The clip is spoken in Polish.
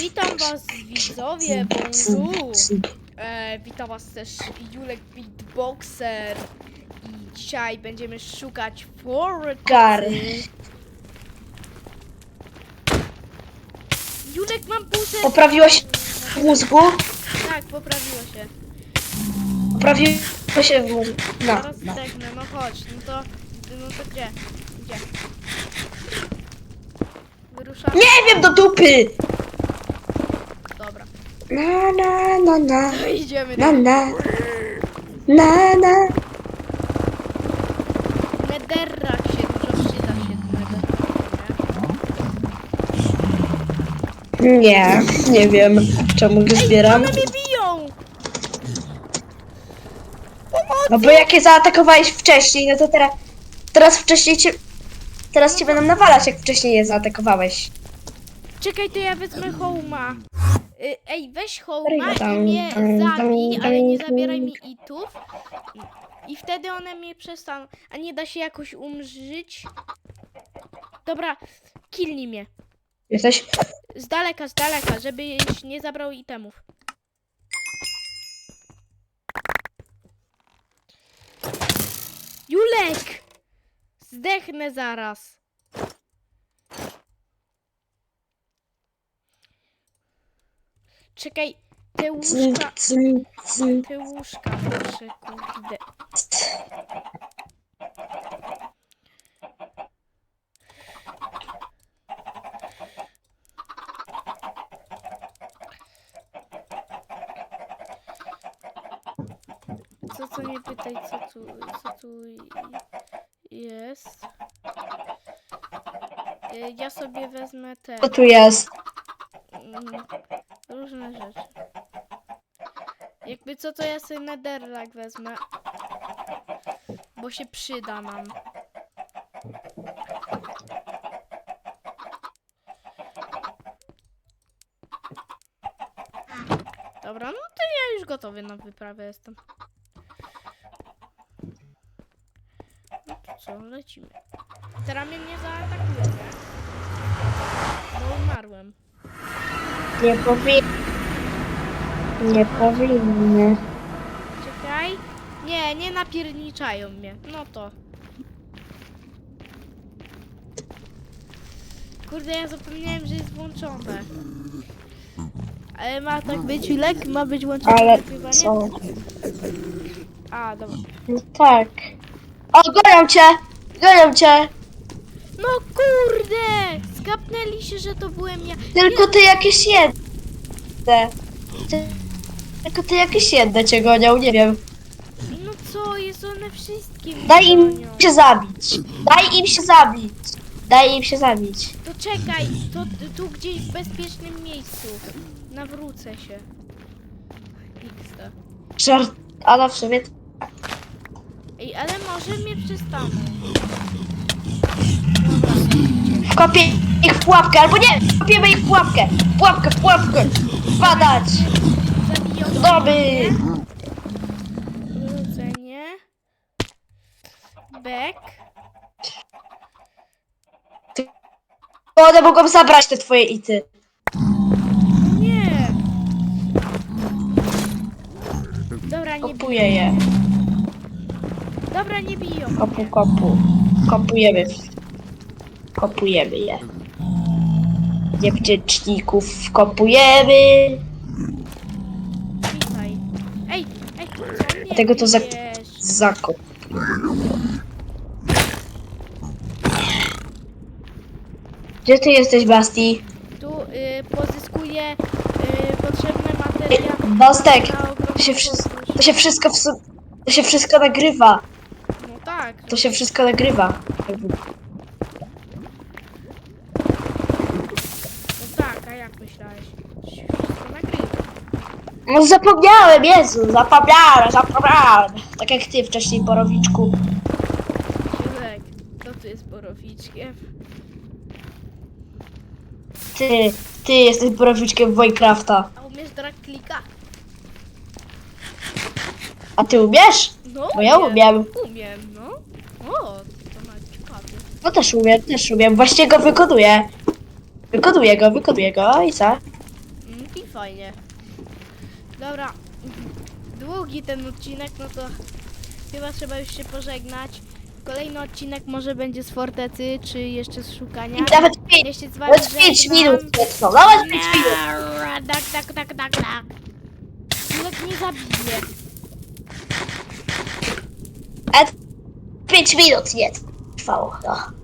Witam was widzowie, bonjour! E, witam was też Julek Beatboxer i dzisiaj będziemy szukać. Gary. Julek mam serca. Poprawiłaś w mózgu? Tak, poprawiło się. Poprawiło się w mózgu. No, Zaraz no. zdechnę, no chodź, no to, no to gdzie? Gdzie? Wyruszamy? Nie wiem, do dupy! Na, na, na, na. No idziemy Na, na. Na, na. Netherrack się przyda się Nie, nie wiem, czemu go zbieram. One mnie biją! No bo jak je zaatakowałeś wcześniej, no to teraz... Teraz wcześniej cię... Teraz cię będą nawalać, jak wcześniej je zaatakowałeś. Czekaj, to ja wezmę Hołma. Y, Ej, weź Hołma i mnie zabij, ale nie zabieraj mi itów. I wtedy one mnie przestaną. A nie da się jakoś umrzyć? Dobra, killnij mnie. Jesteś... Z daleka, z daleka, żebyś nie zabrał itemów. Julek! Zdechnę zaraz. Czekaj, te łóżka, te łóżka proszę, kurde. Co, co nie pytaj, co tu, co tu jest. Ja sobie wezmę te Co tu jest? Różne rzeczy. Jakby co, to ja sobie netherrack wezmę. Bo się przyda nam. Dobra, no to ja już gotowy na wyprawę jestem. No to co, lecimy. Teraz mnie nie zaatakuje, nie? Bo umarłem. Nie powinny. Nie powinny. Czekaj. Nie, nie napierniczają mnie. No to. Kurde, ja zapomniałem, że jest włączone. Ale ma tak być lek? Ma być włączone Ale nagrywanie? co? A, dobra. No tak. O, gonią cię! Gonią cię! No kurde! Skapnęli się, że to byłem ja. Tylko ty jakieś jedne. Ty, tylko ty jakieś jedne cię gonią, nie wiem. No co, jest one wszystkie mnie Daj im gonią. się zabić. Daj im się zabić. Daj im się zabić. To czekaj, to tu gdzieś w bezpiecznym miejscu. Nawrócę się. XD. Żart, ale w sumie Ej, ale może mnie przestaną. wkopię ich w pułapkę, albo nie, wkopiemy ich w pułapkę. W pułapkę, w pułapkę. Zabiją Doby. Wrócenie. Back. One mogą zabrać te twoje ity. Nie. Dobra, nie biją. Kopuję je. Dobra, nie biją. Kopu, kopu. Kopujemy. Kopujemy je. Niewdzięczników kopujemy. Witaj. Ej, ej, co mnie Tego to za- bijesz? Zakop. Gdzie ty jesteś, Basti? Tu y, pozyskuję y, potrzebne materiały. Na ogromną To się, wszystko, podróż. to się wszystko, w su- to się wszystko nagrywa. No tak. To się wszystko nagrywa. No tak, a jak myślałeś? Wszystko nagrywa. No zapomniałem, Jezu, zapomniałem, zapomniałem. Tak jak ty wcześniej, Borowiczku. Siedek, kto tu jest borowiczkiem? Ty, ty jesteś Borowiczkiem Minecrafta. A umiesz drag klika? A ty umiesz? No Bo ja umiem. Umiem, no. O, to ma ciekawie. No też umiem, też umiem. Właśnie go wykonuję. Wykonuję go, wykonuję go i co? fajnie. Dobra, długi ten odcinek, no to chyba trzeba już się pożegnać. Kolejny odcinek może będzie z fortecy, czy jeszcze z szukania. Nawet pięć, się z wami nawet pięć żegnam. minut nie trwa. Nawet pięć minut. Tak, tak, tak, tak, tak. Julek nie zabije. Ale pięć minut nie trwało. No.